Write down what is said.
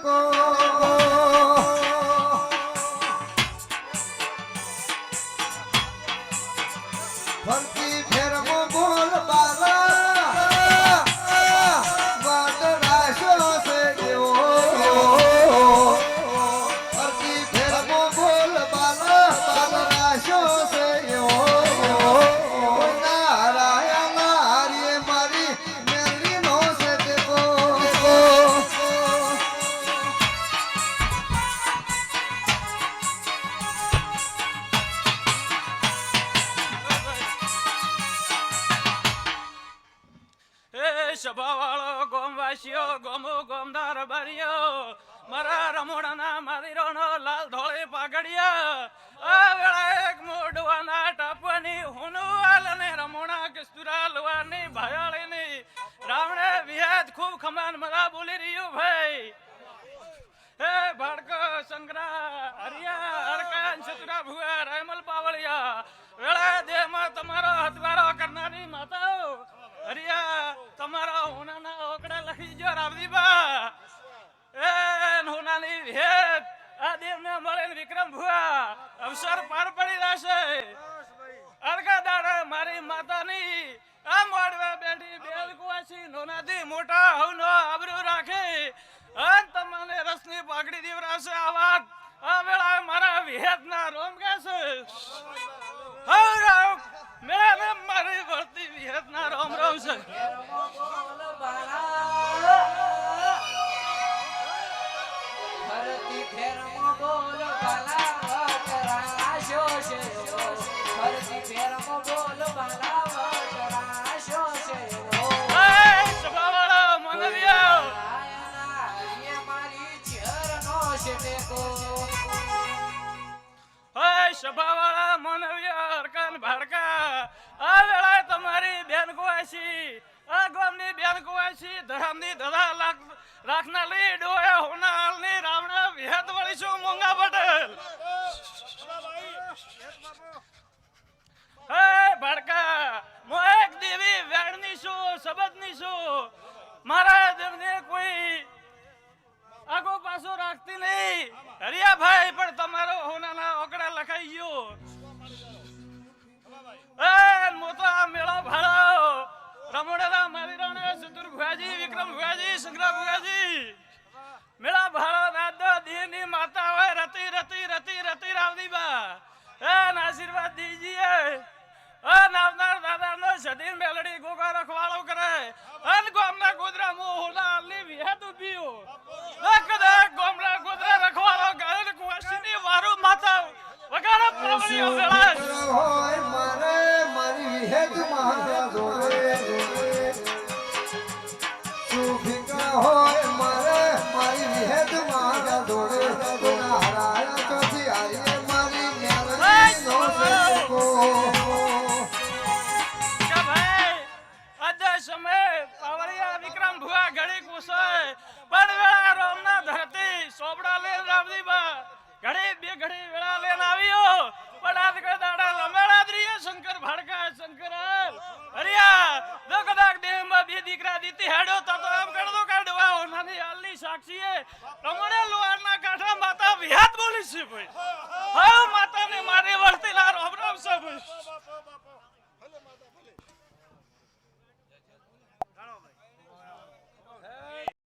સટેકો ફરતી સભાવાળો, ગોમવાસીઓ, ગોમો, ગોમદાર બારીઓ, મારા રમોડાના માદીરોનો લાલ ધોળી પાઘડિયા આ વેળા એક મોઢવાના ટાપવાની હુનુવાલ અને રમોણા કિસ્તુરા લુવાની ભાયાળીની રાવણે વિહાદ ખૂબ ખમાન મરા બોલી રહ્યું ભાઈ. હે ભાડકો સંગ્રહ હરિયા, હરકાન, ચતુરા, ભુવા, રાયમલ, પાવળિયા, વેળા દેહમાં તમારો હથવારો કરનારી માતાઓ, હરિયા જો રાવદીબા એ હોનાની ભેટ આ મળે ને વિક્રમ ભુવા. અવસર પાર પડી રહેશે અડકા દાડા મારી માતાની આ મોડવા બેઠી બેલ કુવાસી નોનાથી મોટા હવનો આબરૂ રાખે. અન તમને રસની પાઘડી દીવરાશે આ વાત. આ વેળા મારા વિહેતના રોમ કહેશે હવ હા મેળા મારી વર્તી વિહેતના રોમ રોમ છે. સભાવાળા, મનવિયા હરકાન ભાડકા, આ વેળાએ તમારી બેન આ ગામની બેન ધરામની ધરા લાખ રાખનારી ડોયા નહીં હરિયાભાઈ પણ તમારો હોનાના ઓકડા લખાઈ ગયો. એ મો આ મેળો ભાડો. રમોડાના મારી રણે સુતુર ભુયાજી વિક્રમ ભુયાજી સંગ્રામ ભુયાજી મેળા ભાડો દાદો દીની માતા હોય, રતી રતી રતી રતી રાવદી બા. એ આશીર્વાદ દીજીએ. અ દાદા દાદાનો સદીન મેલડી ગોગા રખવાળો કરે. અન હોય મારે મારી મારા જોડે જોડે સુફિકા હોય મારે મારી જોડે કોના હરાયા ચોથી હારીએ મારી મેલડી નો સટકો કે ભાઈ આજે સમય પાવરિયા વિક્રમ ભુવા ઘડી બે ઘડી વેળા લઈને આવ્યો સાક્ષીએ પ્રમાણે કાંઠા માતા વિહાત બોલી ભાઈ. હા માતાને મારે વર્તેલા રોમ રોમ ભાઈ.